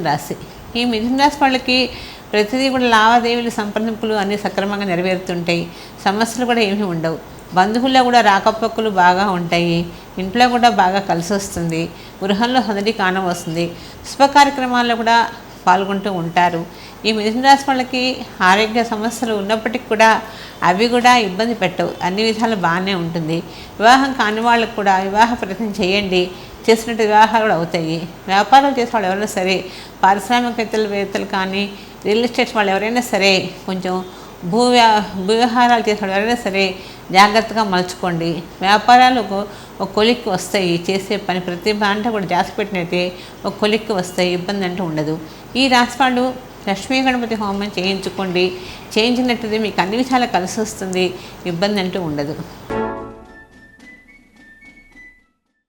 రాశి. ఈ మిథున రాశి వాళ్ళకి ప్రతిదీ కూడా లావాదేవీలు సంప్రదింపులు అన్నీ సక్రమంగా నెరవేరుతుంటాయి. సమస్యలు కూడా ఏమీ ఉండవు. బంధువుల్లో కూడా రాకపోకలు బాగా ఉంటాయి. ఇంట్లో కూడా బాగా కలిసి వస్తుంది. గృహంలో సందడి కానం వస్తుంది. శుభ కార్యక్రమాల్లో కూడా పాల్గొంటూ ఉంటారు. ఈ మిథున రాశి వాళ్ళకి ఆరోగ్య సమస్యలు ఉన్నప్పటికీ కూడా అవి కూడా ఇబ్బంది పెట్టవు. అన్ని విధాలు బాగానే ఉంటుంది. వివాహం కాని వాళ్ళకు కూడా వివాహ ప్రయత్నం చేయండి. చేసినట్టు వివాహాలు కూడా అవుతాయి. వ్యాపారాలు చేసే వాళ్ళు ఎవరైనా సరే పారిశ్రామికవేత్తలు కానీ రియల్ ఎస్టేట్ వాళ్ళు ఎవరైనా సరే కొంచెం భూ భూ వ్యవహారాలు చేసే వాళ్ళు ఎవరైనా సరే జాగ్రత్తగా మలుచుకోండి. వ్యాపారాలు ఒక ఒక కొలిక్కి వస్తాయి. చేసే పని ప్రతి పంట కూడా జాస్తి పెట్టినైతే ఒక కొలిక్కి వస్తాయి. ఇబ్బంది అంటూ ఉండదు. ఈ రాశి వాళ్ళు లక్ష్మీ గణపతి హోమం చేయించుకోండి. చేయించినట్టు మీకు అన్ని విషయాలు కలిసి వస్తుంది. ఇబ్బంది అంటూ ఉండదు.